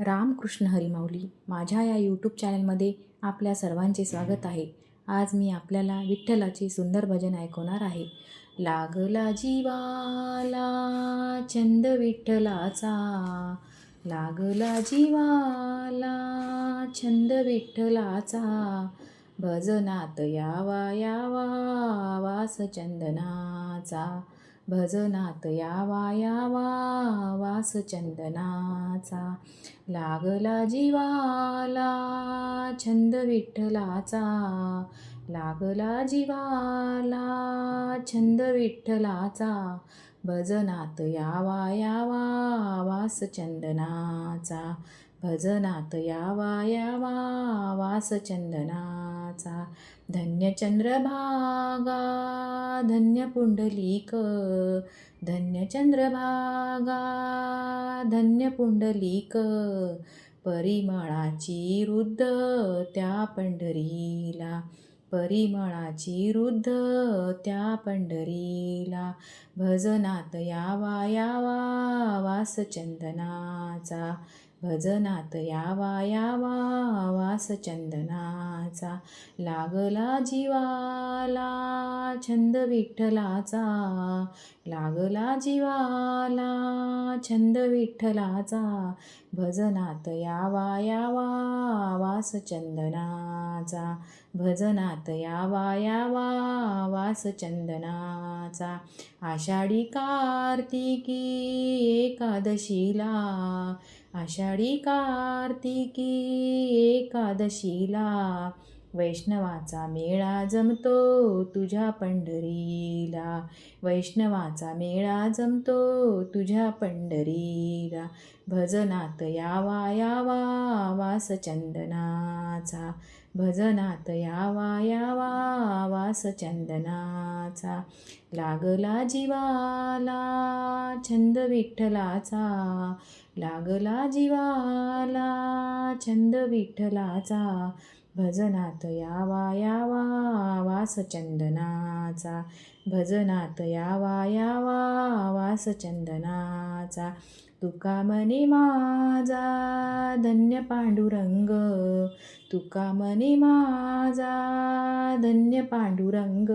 रामकृष्ण हरिमाऊली माझ्या या यूट्यूब चॅनलमध्ये आपल्या सर्वांचे स्वागत आहे. आज मी आपल्याला विठ्ठलाचे सुंदर भजन ऐकवणार आहे. लागला जीवाला छंद विठ्ठलाचा. लागला जीवाला छंद विठ्ठलाचा. भजनात यावा यावा वास चंदनाचा भजनात यावा यावा वास चंदनाचा लागला जीवाला छंद विठ्ठलाचा. लागला जीवाला छंद विठ्ठलाचा. भजनात यावा यावा वास चंदनाचा भजनात यावा यावा वास चंदनाचा धन्य चंद्रभागा धन्य पुंडलिक. धन्य चंद्रभागा धन्य पुंडलिक. परिमळाची रुद्ध त्या पंढरीला. परिमळाची रुद्ध त्या पंढरीला. भजनात यावा यावा वास चंदनाचा भजनात यावा यावा वास चंदनाचा. लागला जीवाला छंद विठ्ठलाचा. लागला जीवाला छंद विठ्ठलाचा. भजनात यावा यावा वास चंदनाचा. भजनात यावा यावा वास चंदनाचा. आषाढी कार्तिकी एकादशीला आषाढी कार्तिकी एकादशीला. वैष्णवाचा मेळा जमतो तुझ्या पंढरीला. वैष्णवाचा मेळा जमतो तुझ्या पंढरीला. भजनात यावा यावा वास चंदनाचा भजनात यावा यावा वास विठ्ठलाचा लागला जीवाला छंद विठ्ठलाचा. लागला जीवाला छंद विठ्ठलाचा. भजनात यावा यावा वास चंदनाचा भजनात यावा यावा वास चंदनाचा तुका मने माझा धन्य पांडुरंग. तुका मने माझा धन्य पांडुरंग.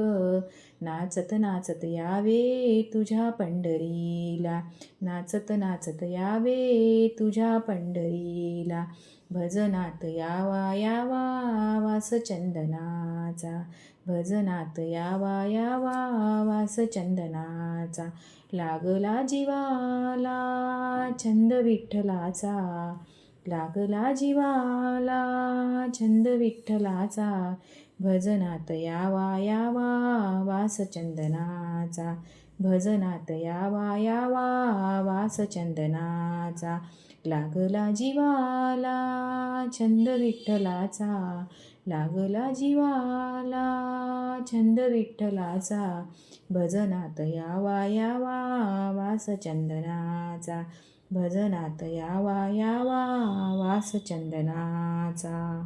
नाचत नाचत यावे तुझ्या पंढरीला. नाचत नाचत यावे तुझ्या पंढरीला. भजनात यावा यावा वास चंदनाचा भजनात यावा यावा वास चंदनाचा लागला जीवाला छंद विठ्ठलाचा. लागला जीवाला छंद विठ्ठलाचा. भजनात यावा यावा वास चंदनाचा भजनात यावा यावा वास चंदनाचा लागला जीवाला छंद विठ्ठलाचा. लागला जीवाला छंद विठ्ठलाचा. भजनात यावा यावा वास चंदनाचा भजनात यावा यावा वास चंदनाचा